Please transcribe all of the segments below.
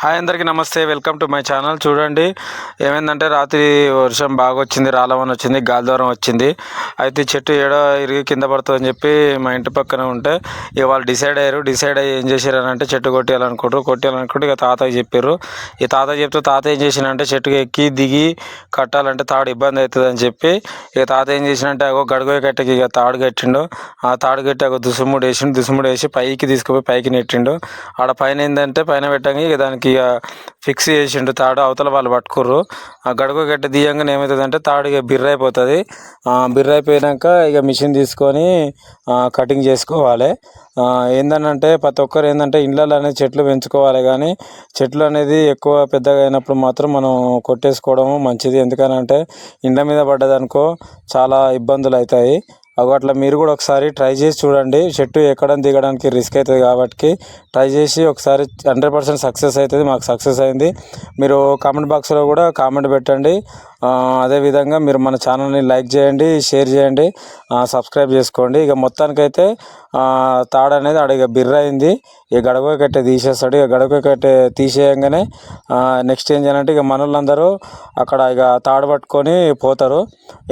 Hi అందరికీ నమస్తే welcome to my channel. చూడండి ఏమైందంటే రాత్రి వర్షం బాగా వచ్చింది రాలవని వచ్చింది గాలి వచ్చింది. అయితే చెట్టు ఏడో ఇరిగి కింద పడుతుందని చెప్పి మా ఇంటి పక్కన ఉంటే ఇక వాళ్ళు డిసైడ్ అయ్యారు. డిసైడ్ అయ్యి ఏం చేశారు అని అంటే చెట్టు కొట్టేయాలనుకుంటారు. కొట్టేయాలనుకుంటే ఇక తాతయ్య చెప్పారు. ఈ తాతయ్య చెప్తే తాత ఏం చేసినంటే చెట్టుకి ఎక్కి దిగి కట్టాలంటే తాడు ఇబ్బంది అవుతుంది అని చెప్పి ఇక తాతయ్య ఏం చేసినంటే అగో గడుగు కట్టకి ఇక తాడు కట్టిండు. ఆ తాడు కట్టి అగో దుసుముడు వేసిండు. దుసుముడు వేసి పైకి తీసుకుపోయి పైకి నెట్టిండు. ఆడ పైన ఏంటంటే పైన పెట్టాక ఇక దానికి ఇక ఫిక్స్ చేసిండు తాడు అవతల వాళ్ళు పట్టుకుర్రు. ఆ గడుగు గడ్డ తీయంగానే ఏమవుతుందంటే తాడు ఇక బిర్ర అయిపోతుంది. బిర్ర అయిపోయాక ఇక మిషన్ తీసుకొని కటింగ్ చేసుకోవాలి. ఏందనంటే ప్రతి ఒక్కరు ఏంటంటే ఇళ్ళలో అనేది చెట్లు పెంచుకోవాలి కానీ చెట్లు అనేది ఎక్కువ పెద్దగా అయినప్పుడు మాత్రం మనం కొట్టేసుకోవడం మంచిది. ఎందుకనంటే ఇండ్ల మీద పడ్డదనుకో చాలా ఇబ్బందులు అవుతాయి. అట్లా మీరు కూడా ఒకసారి ట్రై చేసి చూడండి. చెట్టు ఎక్కడం దిగడానికి రిస్క్ అవుతుంది కాబట్టి ట్రై చేసి ఒకసారి హండ్రెడ్ పర్సెంట్ సక్సెస్ అవుతుంది. మాకు సక్సెస్ అయింది. మీరు కామెంట్ బాక్స్లో కూడా కామెంట్ పెట్టండి. అదేవిధంగా మీరు మన ఛానల్ని లైక్ చేయండి షేర్ చేయండి సబ్స్క్రైబ్ చేసుకోండి. ఇక మొత్తానికైతే తాడు అనేది ఆడ ఇక బిర్ర అయింది. ఇక గడవ కట్టే తీసేస్తాడు. ఇక గడవ కట్టే తీసేయంగానే నెక్స్ట్ ఏం చేయాలంటే ఇక మనోళ్ళందరూ అక్కడ ఇక తాడు పట్టుకొని పోతారు.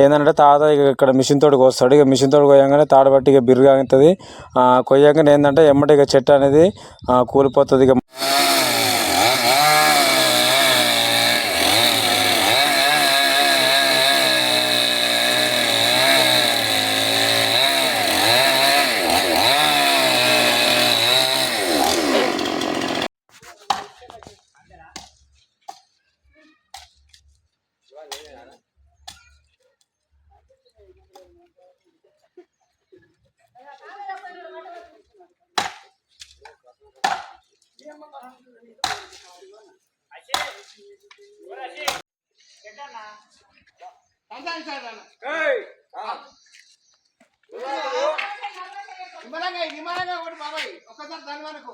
ఏంటంటే తాత ఇక ఇక్కడ మిషన్ తోడు కోస్తాడు. ఇక మిషన్ తోడు కోయంగానే తాడు పట్టి ఇక బిర్రుగా అవుతుంది కొయ్యంగానే ఏంటంటే ఎమ్మటి ఇక చెట్టు అనేది కూలిపోతుంది. ఇక నిమ్మలంగా నిమ్మలంగా ఒకటి బాబాయ్ ఒక్కసారి దాని వరకు